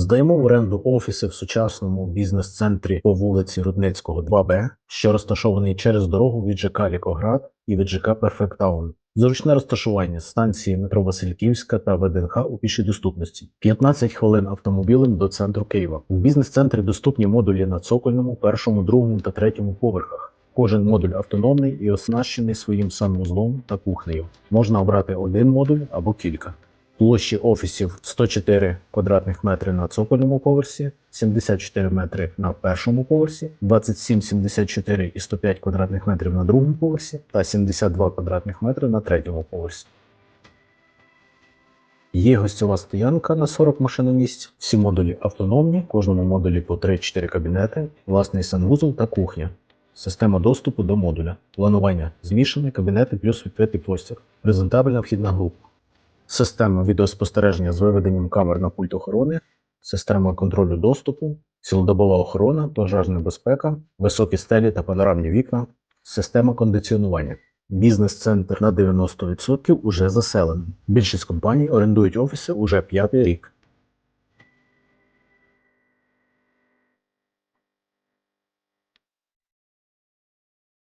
Здаємо в оренду офіси в сучасному бізнес-центрі по вулиці Рудницького, 2Б, що розташований через дорогу від ЖК Лікоград і від ЖК Перфектаун. Зручне розташування станції метро Васильківська та ВДНХ у пішій доступності. 15 хвилин автомобілем до центру Києва. У бізнес-центрі доступні модулі на цокольному, першому, другому та третьому поверхах. Кожен модуль автономний і оснащений своїм санвузлом та кухнею. Можна обрати один модуль або кілька. Площі офісів 104 квадратних метри на цокольному поверсі, 74 метри на першому поверсі, 27, 74 і 105 квадратних метрів на другому поверсі та 72 квадратних метри на третьому поверсі. Є гостьова стоянка на 40 машиномісць, всі модулі автономні, в кожному модулі по 3-4 кабінети, власний санвузол та кухня. Система доступу до модуля. Планування змішане, кабінети плюс відкритий простір. Презентабельна вхідна група. Система відеоспостереження з виведенням камер на пульт охорони, система контролю доступу, цілодобова охорона, пожежна безпека, високі стелі та панорамні вікна, система кондиціонування. Бізнес-центр на 90% уже заселений. Більшість компаній орендують офіси уже п'ятий рік.